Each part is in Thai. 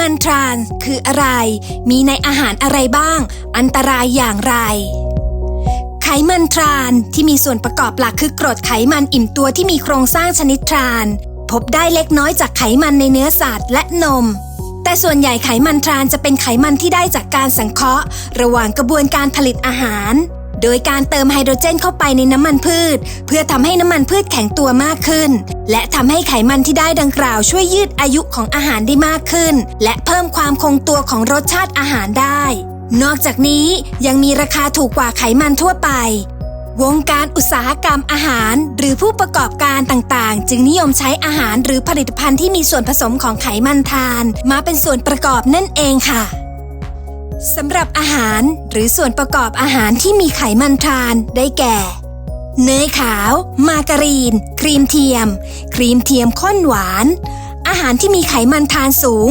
มันทรานส์คืออะไร มีในอาหารอะไรบ้าง อันตรายอย่างไร ไขมันทรานที่มีส่วนประกอบหลักคือกรดไขมันอิ่มตัวที่มีโครงสร้างชนิดทราน พบได้เล็กน้อยจากไขมันในเนื้อสัตว์และนม แต่ส่วนใหญ่ไขมันทรานจะเป็นไขมันที่ได้จากการสังเคราะห์ ระหว่างกระบวนการผลิตอาหาร โดยการเติมไฮโดรเจนเข้าไปในน้ำมันพืช เพื่อทำให้น้ำมันพืชแข็งตัวมากขึ้น และทำให้ไขมันที่ได้ดังกล่าวช่วยยืดอายุของอาหารได้มากขึ้น และเพิ่มความคงตัวของรสชาติอาหารได้ นอกจากนี้ยังมีราคาถูกกว่าไขมันทั่วไป วงการอุตสาหกรรมอาหาร หรือผู้ประกอบการต่างๆ จึงนิยมใช้อาหารหรือผลิตภัณฑ์ที่มีส่วนผสมของไขมันทาน มาเป็นส่วนประกอบนั่นเองค่ะ สำหรับอาหารหรือส่วนประกอบอาหารที่มีไขมันทานได้แก่ เนยขาว มาการีน ครีมเทียม ครีมเทียมข้นหวาน อาหารที่มีไขมันทานสูง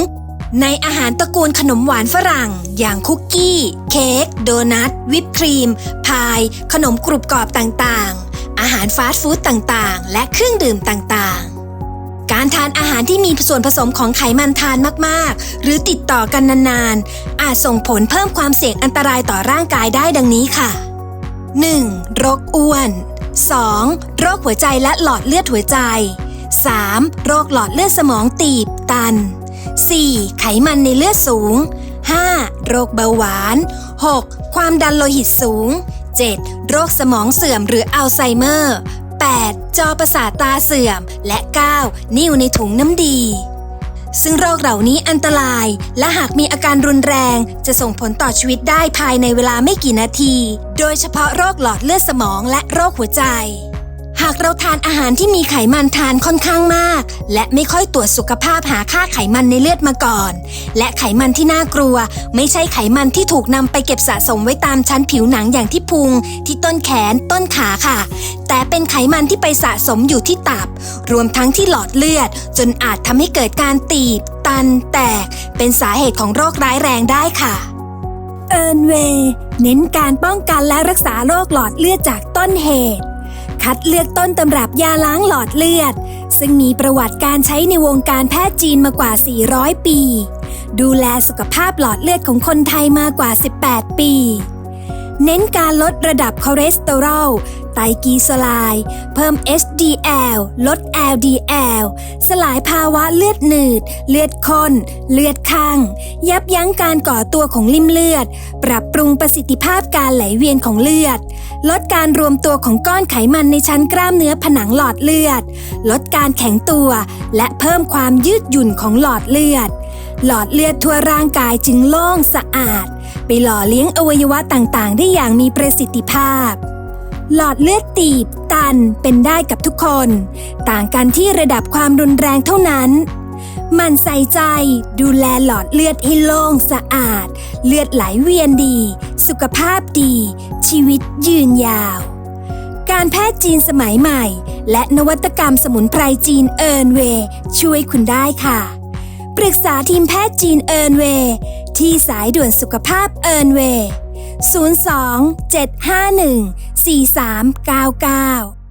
ในอาหารตระกูลขนมหวานฝรั่ง อย่างคุกกี้ เค้ก โดนัท วิปครีม พาย ขนมกรุบกรอบต่างๆ อาหารฟาสต์ฟู้ดต่างๆ และเครื่องดื่มต่างๆ การทานอาหารที่มีส่วนผสมของไขมันทานมากๆ หรือติดต่อกันนานๆ อาจส่งผลเพิ่มความเสี่ยงอันตรายต่อร่างกายได้ดังนี้ค่ะ 1. โรคอ้วน 2. โรคหัวใจและหลอดเลือดหัวใจ 3. โรคหลอดเลือดสมองตีบตัน 4. ไขมันในเลือดสูง 5. โรคเบาหวาน 6. ความดันโลหิตสูง 7. โรคสมองเสื่อมหรืออัลไซเมอร์ 8. จอประสาทตาเสื่อม และ 9. นิ่วในถุงน้ำดี ซึ่งโรคเหล่านี้อันตราย และหากมีอาการรุนแรง จะส่งผลต่อชีวิตได้ภายในเวลาไม่กี่นาที โดยเฉพาะโรคหลอดเลือดสมองและโรคหัวใจ หากเราทานอาหารที่มีไขมันทานค่อนข้างมาก และไม่ค่อยตรวจสุขภาพหาค่าไขมันในเลือดมาก่อน และไขมันที่น่ากลัว ไม่ใช่ไขมันที่ถูกนำไปเก็บสะสมไว้ตามชั้นผิวหนังอย่างที่พุง ที่ต้นแขนต้นขาค่ะ แต่เป็นไขมันที่ไปสะสมอยู่ที่ตับ รวมทั้งที่หลอดเลือด จนอาจทำให้เกิดการตีบ ตัน แตก เป็นสาเหตุของโรคร้ายแรงได้ค่ะเอิร์นเวย์เน้นการป้องกันและรักษาโรคหลอดเลือดจากต้นเหตุ คัดเลือกต้นตำรับยาล้างหลอดเลือด ซึ่งมีประวัติการใช้ในวงการแพทย์จีนมากว่า 400 ปี ดูแลสุขภาพหลอดเลือดของคนไทยมากว่า 18 ปี เน้นการลดระดับคอเลสเตอรอล ไตรกลีเซอไรด์เพิ่ม HDL ลด LDL สลายภาวะเลือดหนืด เลือดข้น เลือดข้างยับยั้งการก่อตัวของลิ่มเลือด ปรับปรุงประสิทธิภาพการไหลเวียนของเลือด ลดการรวมตัวของก้อนไขมันในชั้นกล้ามเนื้อผนังหลอดเลือด ลดการแข็งตัว และเพิ่มความยืดหยุ่นของหลอดเลือด หลอดเลือดทั่วร่างกายจึงโล่งสะอาด ไปหล่อเลี้ยงอวัยวะต่างๆ ได้อย่างมีประสิทธิภาพ หลอดเลือดตีบ ตันเป็นได้กับทุกคน ต่างกันที่ระดับความรุนแรงเท่านั้นมันใส่ใจ ดูแลหลอดเลือดให้โล่งสะอาด เลือดไหลเวียนดี สุขภาพดี ชีวิตยืนยาว การแพทย์จีนสมัยใหม่ และนวัตกรรมสมุนไพรจีนเอิร์นเว ช่วยคุณได้ค่ะ ปรึกษาทีมแพทย์จีนเอิร์นเว ที่สายด่วนสุขภาพเอิร์นเวย์ 02 751 4399